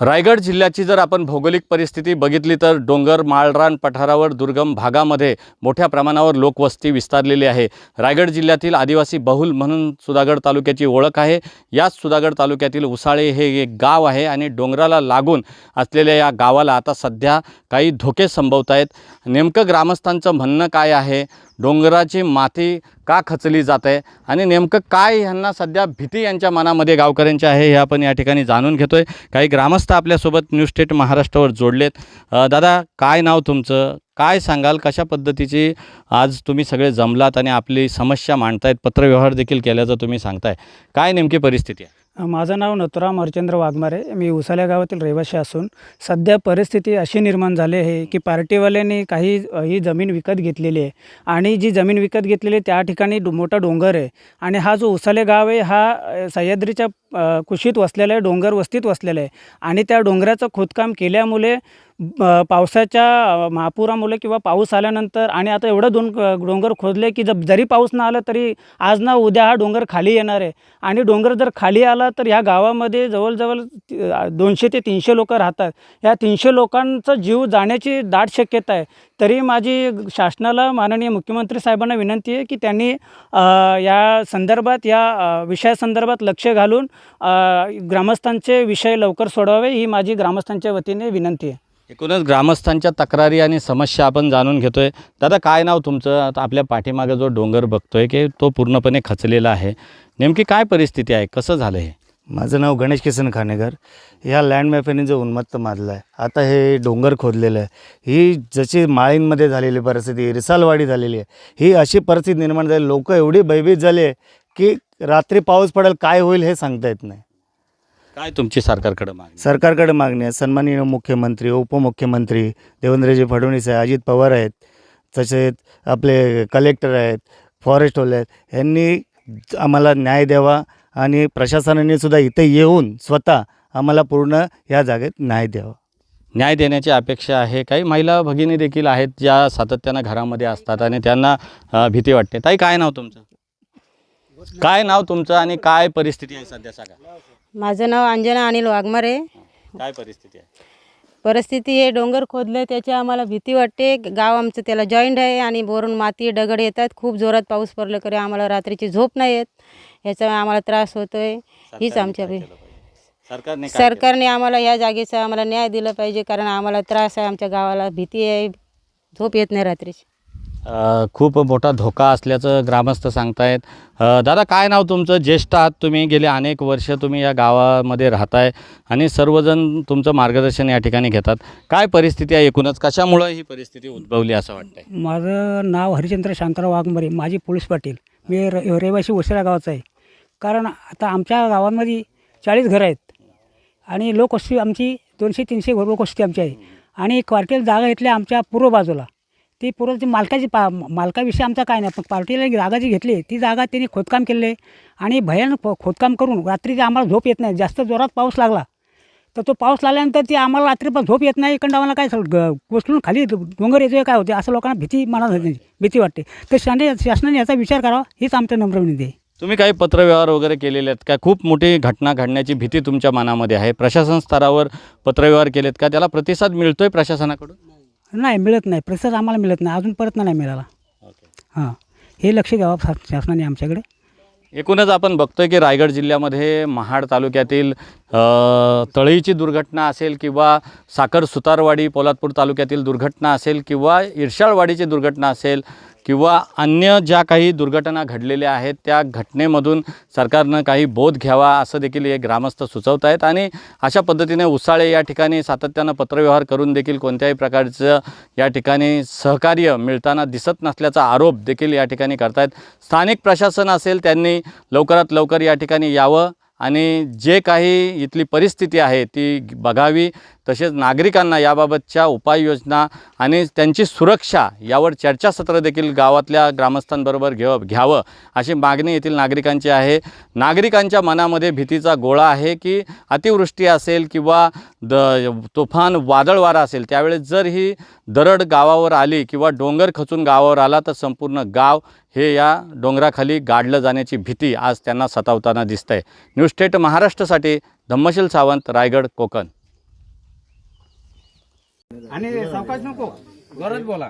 रायगड जिल्ह्याची जर आपण भौगोलिक परिस्थिती बघितली तर डोंगर माळरान पठारावर दुर्गम भागामध्ये मोठ्या प्रमाणावर लोकवस्ती विस्तारलेली आहे. रायगड जिल्ह्यातील आदिवासी बहुल म्हणून सुधागड तालुक्याची ओळख आहे. याच सुधागड तालुक्यातील उसाळे हे एक गाव आहे आणि डोंगराला लागून असलेल्या या गावाला आता सध्या काही धोके संभवत आहेत नेमकं ग्रामस्थांचं म्हणणं काय आहे? डोंगराची माती का खचली जात आहे आणि नेमकं काय ह्यांना सध्या भीती यांच्या मनामध्ये गावकऱ्यांच्या आहे हे आपण या ठिकाणी जाणून घेतो आहे काही ग्रामस्थ आपल्यासोबत न्यू स्टेट महाराष्ट्रावर जोडलेत. दादा काय नाव तुमचं? काय सांगाल? कशा पद्धतीची आज तुम्ही सगळे जमलात आणि आपली समस्या मांडतायत? पत्रव्यवहार देखील केल्याचं तुम्ही सांगताय. काय नेमकी परिस्थिती आहे? माझं नाव नथुराम हरचंद्र वाघमारे. मी उसाल्या गावातील रहिवासी असून सध्या परिस्थिती अशी निर्माण झाली आहे की पार्टीवाल्यांनी काही ही जमीन विकत घेतलेली आहे आणि जी जमीन विकत घेतलेली त्या ठिकाणी डो- मोठा डोंगर आहे. आणि हा जो उसाले गाव आहे हा सह्याद्रीच्या कुशीत वसलेलं आहे डोंगर वस्तीत वसलेलं आहे. आणि त्या डोंगराचं खोदकाम केल्यामुळे पावसाच्या महापुरामुळे किंवा पाऊस आल्यानंतर आणि आता एवढं दोन डोंगर खोदले की जब जरी पाऊस न आला तरी आज ना उद्या हा डोंगर खाली येणार आहे. आणि डोंगर जर खाली आला तर ह्या गावामध्ये जवळजवळ दोनशे ते तीनशे लोक राहतात. ह्या तीनशे लोकांचा जीव जाण्याची दाट शक्यता आहे. तरी माझी शासनाला माननीय मुख्यमंत्री साहेबांना विनंती आहे की त्यांनी या संदर्भात या विषयासंदर्भात लक्ष घालून ग्रामस्थांचे विषय लवकर सोडवावे ही माझी ग्रामस्थांच्या वतीने विनंती आहे. एकूणच ग्रामस्थांच्या तक्रारी आणि समस्या आपण जाणून घेतोय. दादा काय नाव तुमचं? आता आपल्या पाठीमागे जो डोंगर बघतोय की तो पूर्णपणे खचलेला आहे. नेमकी काय परिस्थिती आहे? कसं झालं हे माझं नाव गणेश किसन खानेकर ह्या लँड मॅपने जो उन्मत्त माजला आहे आता हे डोंगर खोदलेलं आहे. ही जशी माळींमध्ये झालेली परिस्थिती रिसालवाडी झालेली आहे. ही अशी परिस्थिती निर्माण झाली लोक एवढी भयभीत झाली आहे की रात्री पाऊस पडेल काय होईल हे सांगता येत नाही. काय तुमची सरकारकडे मागणी? सरकारकडे मागणी आहे. सन्माननीय मुख्यमंत्री उपमुख्यमंत्री देवेंद्रजी फडणवीस आहे अजित पवार आहेत तसेच आपले कलेक्टर आहेत फॉरेस्टवाले आहेत यांनी आम्हाला न्याय द्यावा आणि प्रशासनाने सुद्धा इथे येऊन स्वतः आम्हाला पूर्ण या जागेत न्याय द्यावा. न्याय देण्याची अपेक्षा आहे. काही महिला भगिनी देखील आहेत ज्या सातत्यानं घरामध्ये असतात आणि त्यांना भीती वाटते. ताई काय नाव तुमचं? काय नाव तुमचं आणि काय परिस्थिती आहे सध्या सांगा. माझं नाव अंजना अनिल वाघमारे. काय परिस्थिती आहे? परिस्थिती हे डोंगर खोदलं त्याची आम्हाला भीती वाटते. गाव आमचं त्याला जॉईंट आहे आणि वरून माती दगड येतात. खूप जोरात पाऊस पडलं तरी आम्हाला रात्रीची झोप नाही येत. ह्याचा आम्हाला त्रास होतोय. हीच आमच्या भी-? सरकारने काय? सरकारने आम्हाला या जागेचा आम्हाला न्याय दिला पाहिजे कारण आम्हाला त्रास आहे. आमच्या गावाला भीती आहे. झोप येत नाही रात्रीची. खूप मोठा धोका असल्याचं ग्रामस्थ सांगतायत. दादा काय नाव तुमचं? ज्येष्ठ आहात तुम्ही. गेले अनेक वर्ष तुम्ही या गावामध्ये राहताय आणि सर्वजण तुमचं मार्गदर्शन या ठिकाणी घेतात. काय परिस्थिती आहे एकूणच? कशामुळं ही परिस्थिती उद्भवली असं वाटतंय? माझं नाव हरिचंद्र शांतराव वाघमरे. माझी पोलीस पाटील. मी र रहिवासी वशिला गावाचा आहे. कारण आता आमच्या गावामध्ये चाळीस घरं आहेत आणि लोकवस्ती आमची दोनशे तीनशे घर लोकवस्ती आमची आहे. आणि क्वार्टेल जागा घेतल्या आमच्या पूर्व बाजूला. ती पूर्व ती मालकाची पा मालकाविषयी आमचा काय नाही पण पार्टीला जागा जी घेतली ती जागा त्यांनी खोदकाम केले. आणि भयानक खो- खोदकाम करून रात्री आम्हाला झोप येत नाही जास्त जोरात पाऊस लागला. तर तो पाऊस लागल्यानंतर ती आम्हाला रात्री पण झोप येत नाही इकडं आम्हाला काय सग- कोसळून खाली डोंगर येतोय काय होते असं लोकांना भीती मनात होती भीती वाटते. तर शाने शासनाने याचा विचार करावा हीच आमचं नम्र विनंती आहे. तुम्ही काही पत्रव्यवहार वगैरे केलेले आहेत का? खूप मोठी घटना घडण्याची भीती तुमच्या मनामध्ये आहे. प्रशासन स्तरावर पत्रव्यवहार केलेत का? त्याला प्रतिसाद मिळतोय प्रशासनाकडून? नाही मिळत नाही. प्रतिसाद आम्हाला मिळत नाही. अजून परत नाही मिळाला. हां. हे लक्ष द्यावं शा- शासनाने आमच्याकडे. एकूणच आपण बघतोय की रायगड जिल्ह्यामध्ये महाड तालुक्यातील तळईची दुर्घटना असेल किंवा साखर सुतारवाडी पोलादपूर तालुक्यातील दुर्घटना असेल किंवा इरशाळवाडीची दुर्घटना असेल किंवा अन्य ज्या काही दुर्घटना घडलेल्या आहेत त्या घटनेमधून सरकारनं काही बोध घ्यावा असं देखील हे ग्रामस्थ सुचवत आहेत. आणि अशा पद्धतीने उसाळे या ठिकाणी सातत्यानं पत्रव्यवहार करून देखील कोणत्याही प्रकारचं या ठिकाणी सहकार्य मिळताना दिसत नसल्याचा आरोप देखील या ठिकाणी करतायत. स्थानिक प्रशासन असेल त्यांनी लवकरात लवकर या ठिकाणी यावं. आणि जे काही इथली परिस्थिती आहे ती बघावी. तसेच नागरिकांना याबाबतच्या उपाययोजना आणि त्यांची सुरक्षा यावर चर्चासत्र देखील गावातल्या ग्रामस्थांबरोबर घेव घ्यावं अशी मागणी येथील नागरिकांची आहे. नागरिकांच्या मनामध्ये भीतीचा गोळा आहे की अतिवृष्टी असेल किंवा द तुफान वादळ वारा असेल त्यावेळेस जर ही दरड गावावर आली किंवा डोंगर खचून गावावर आला तर संपूर्ण गाव हे या डोंगराखाली गाडलं जाण्याची भीती आज त्यांना सतावताना दिसतंय. न्यूज स्टेट महाराष्ट्रासाठी धम्मशील सावंत रायगड कोकण. आणि सावकाश नको गरज बोला.